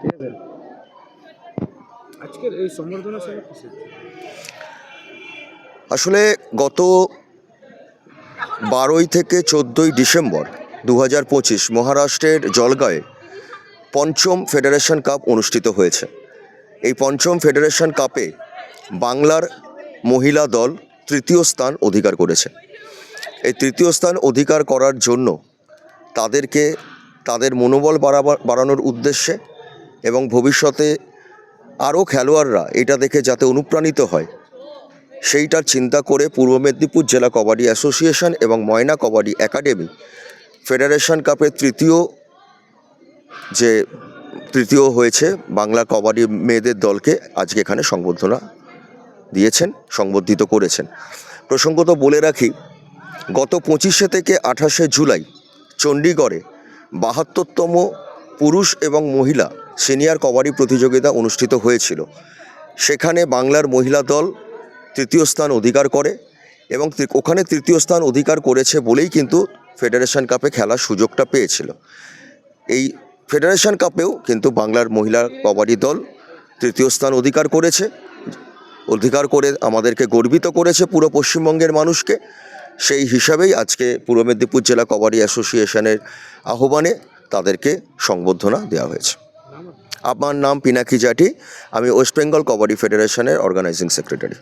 ঠিক আছে? আজকের এই সম্বর্ধনা সভা আসলে গত বারোই থেকে চোদ্দোই ডিসেম্বর দু হাজার পঁচিশ মহারাষ্ট্রের জলগাঁয়ে পঞ্চম ফেডারেশন কাপ অনুষ্ঠিত হয়েছে। এই পঞ্চম ফেডারেশন কাপে বাংলার মহিলা দল তৃতীয় স্থান অধিকার করেছে। এই তৃতীয় স্থান অধিকার করার জন্য তাদেরকে, তাদের মনোবল বাড়াবার, বাড়ানোর উদ্দেশ্যে এবং ভবিষ্যতে আরও খেলোয়াড়রা এটা দেখে যাতে অনুপ্রাণিত হয়। সেইটার চিন্তা করে পূর্ব মেদিনীপুর জেলা কবাডি অ্যাসোসিয়েশন এবং ময়না কবাডি একাডেমি ফেডারেশন কাপের তৃতীয় যে তৃতীয় হয়েছে বাংলা কবাডি মেয়েদের দলকে আজকে এখানে সংবর্ধনা দিয়েছেন, সংবর্ধিত করেছেন। প্রসঙ্গত বলে রাখি, গত পঁচিশে থেকে আঠাশে জুলাই চণ্ডীগড়ে বাহাত্তরতম পুরুষ এবং মহিলা সিনিয়র কবাডি প্রতিযোগিতা অনুষ্ঠিত হয়েছিল। সেখানে বাংলার মহিলা দল তৃতীয় স্থান অধিকার করে এবং ওখানে তৃতীয় স্থান অধিকার করেছে বলেই কিন্তু ফেডারেশন কাপে খেলার সুযোগটা পেয়েছিল। এই ফেডারেশন কাপেও কিন্তু বাংলার মহিলা কবাডি দল তৃতীয় স্থান অধিকার করেছে। অধিকার করে আমাদেরকে গর্বিত করেছে পুরো পশ্চিমবঙ্গের মানুষকে। সেই হিসাবেই আজকে পূর্ব মেদিনীপুর জেলা কবাডি অ্যাসোসিয়েশনের আহ্বানে তাদেরকে সংবর্ধনা দেওয়া হয়েছে। আমার নাম পিনাকি জাটি আমি ওয়েস্ট বেঙ্গল কবাডি ফেডারেশনের অর্গানাইজিং সেক্রেটারি